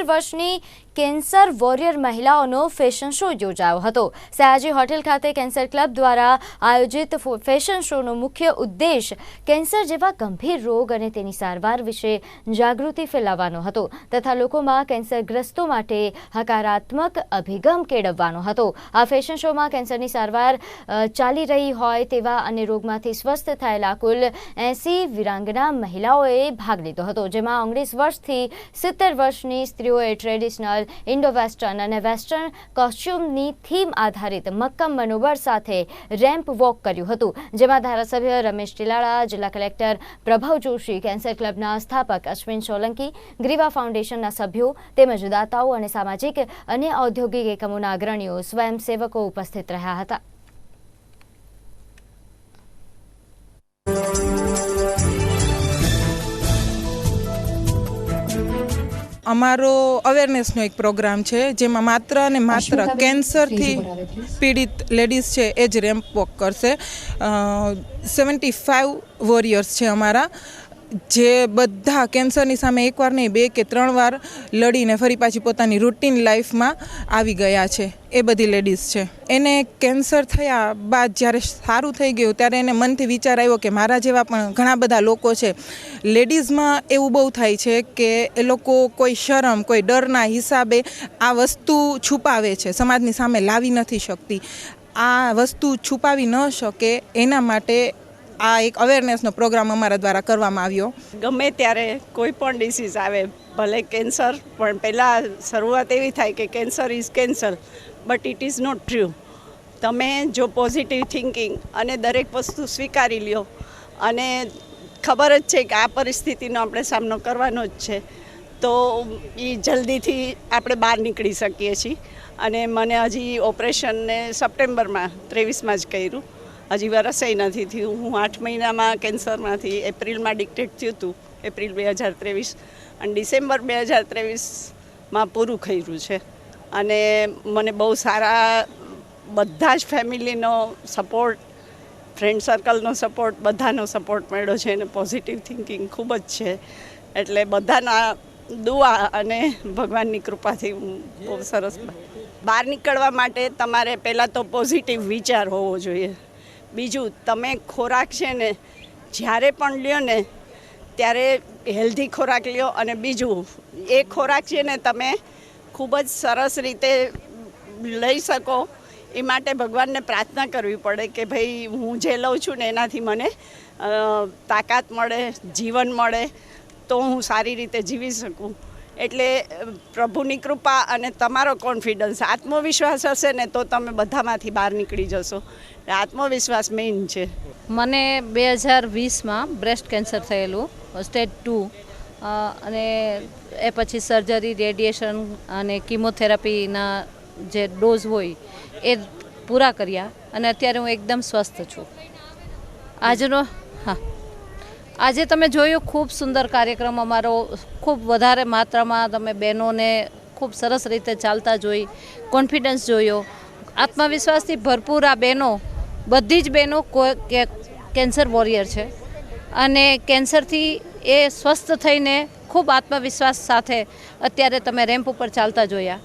સિત્તેર વર્ષની cancer warrior મહિલાઓનો ફેશન શો યોજાયો હતો. સયાજી હોટેલ ખાતે કેન્સર ક્લબ દ્વારા આયોજિત ફેશન શોનો મુખ્ય ઉદ્દેશ કેન્સર જેવા ગંભીર રોગ અને તેની સારવાર વિશે જાગૃતિ ફેલાવવાનો હતો તથા લોકોમાં કેન્સરગ્રસ્તો માટે હકારાત્મક અભિગમ કેળવવાનો હતો. આ ફેશન શોમાં કેન્સરની સારવાર ચાલી રહી હોય તેવા અને રોગમાંથી સ્વસ્થ થયેલા કુલ એસી વિરાંગના મહિલાઓએ ભાગ લીધો હતો, જેમાં ઓગણીસ વર્ષથી સિત્તેર વર્ષની સ્ત્રીઓએ ટ્રેડિશનલ ઇન્ડો વેસ્ટર્ન અને વેસ્ટર્ન કોસ્ચ્યુમની થીમ આધારિત મક્કમ મનોબળ સાથે રેમ્પ વોક કર્યું હતું, જેમાં ધારાસભ્ય રમેશ ટીલાળા, જિલ્લા કલેક્ટર પ્રભવ જોશી, કેન્સર ક્લબના સ્થાપક અશ્વિન સોલંકી, ગ્રીવા ફાઉન્ડેશનના સભ્યો તેમજ દાતાઓ અને સામાજિક અને ઔદ્યોગિક એકમોના અગ્રણીઓ સ્વયંસેવકો ઉપસ્થિત રહ્યા હતા. અમારો અવેરનેસનો એક પ્રોગ્રામ છે જેમાં માત્ર અને માત્ર કેન્સરથી પીડિત લેડીઝ છે એ જ રેમ્પ વોક કરશે. સેવન્ટી ફાઇવ વોરિયર્સ છે અમારા. જે બધા કેન્સરની સામે એકવાર નહીં, બે કે ત્રણ વાર લડીને ફરી પાછી પોતાની રૂટીન લાઈફમાં આવી ગયા છે. એ બધી લેડીઝ છે. એને કેન્સર થયા બાદ જ્યારે સારું થઈ ગયું, ત્યારે એને મનથી વિચાર આવ્યો કે મારા જેવા પણ ઘણા બધા લોકો છે. લેડીઝમાં એવું બહુ થાય છે કે એ લોકો કોઈ શરમ, કોઈ ડરના હિસાબે આ વસ્તુ છુપાવે છે. સમાજની સામે લાવી નથી શકતી. આ વસ્તુ છુપાવી ન શકે એના માટે આ એક અવેરનેસનો પ્રોગ્રામ અમારા દ્વારા કરવામાં આવ્યો. ગમે ત્યારે કોઈ પણ ડિસીઝ આવે, ભલે કેન્સર પણ પહેલાં શરૂઆત એવી થાય કે cancer is cancer but it is not true તમે જો પોઝિટિવ થિંકિંગ અને દરેક વસ્તુ સ્વીકારી લ્યો, અને ખબર જ છે કે આ પરિસ્થિતિનો આપણે સામનો કરવાનો જ છે, તો એ જલ્દીથી આપણે બહાર નીકળી શકીએ છીએ. અને મને હજી ઓપરેશનને સપ્ટેમ્બરમાં ત્રેવીસમાં જ કર્યું. હજી વરસેય નથી થયું. હું આઠ મહિનામાં કેન્સરમાંથી એપ્રિલમાં ડિક્ટેટ થયું હતું. એપ્રિલ બે હજાર ત્રેવીસ અને ડિસેમ્બર બે હજાર ત્રેવીસમાં પૂરું કર્યું છે. અને મને બહુ સારા બધા જ ફેમિલીનો સપોર્ટ, ફ્રેન્ડ સર્કલનો સપોર્ટ, બધાનો સપોર્ટ મળ્યો છે અને પોઝિટિવ થિંકિંગ ખૂબ જ છે. એટલે બધાના દુઆ અને ભગવાનની કૃપાથી હું બહુ સરસ બહાર નીકળવા માટે તમારે પહેલાં તો પોઝિટિવ વિચાર હોવો જોઈએ. બીજું, તમે ખોરાક છે ને, જ્યારે પણ લ્યો ને, ત્યારે હેલ્ધી ખોરાક લ્યો અને બીજું, એ ખોરાક છે ને તમે ખૂબ જ સરસ રીતે લઈ શકો. એ માટે ભગવાનને પ્રાર્થના કરવી પડે કે ભાઈ, હું જે લઉં છું ને એનાથી મને તાકાત મળે, જીવન મળે, તો હું સારી રીતે જીવી શકું. એટલે પ્રભુની કૃપા અને તમારો કોન્ફિડન્સ આત્મવિશ્વાસ હશે ને તો તમે બધામાંથી બહાર નીકળી જશો. આત્મવિશ્વાસ મેઇન છે. મને બે હજાર વીસમાં બ્રેસ્ટ કેન્સર થયેલું સ્ટેજ ટુ અને એ પછી સર્જરી રેડિયેશન અને કિમોથેરાપીના જે ડોઝ હોય, એ પૂરા કર્યા. અને અત્યારે હું એકદમ સ્વસ્થ છું. આજનો, હા. આજે તમે જોયું, ખૂબ સુંદર કાર્યક્રમ અમારો, ખૂબ વધારે માત્રામાં તમે બહેનોને ખૂબ સરસ રીતે ચાલતા જોઈ કોન્ફિડન્સ જોયો. આત્મવિશ્વાસથી ભરપૂર આ બહેનો, બધી જ બહેનો કેન્સર વોરિયર છે. અને કેન્સરથી એ સ્વસ્થ થઈને ખૂબ આત્મવિશ્વાસ સાથે અત્યારે તમે રેમ્પ ઉપર ચાલતા જોયા.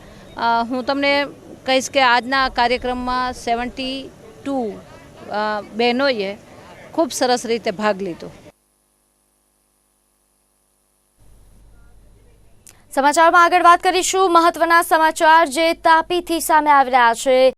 હું તમને કહીશ કે આજના કાર્યક્રમમાં સેવન્ટી ટુ બહેનોએ ખૂબ સરસ રીતે ભાગ લીધો. સમાચારમાં આગળ વાત કરીશું. મહત્વના સમાચાર જે તાપીથી સામે આવી રહ્યા છે.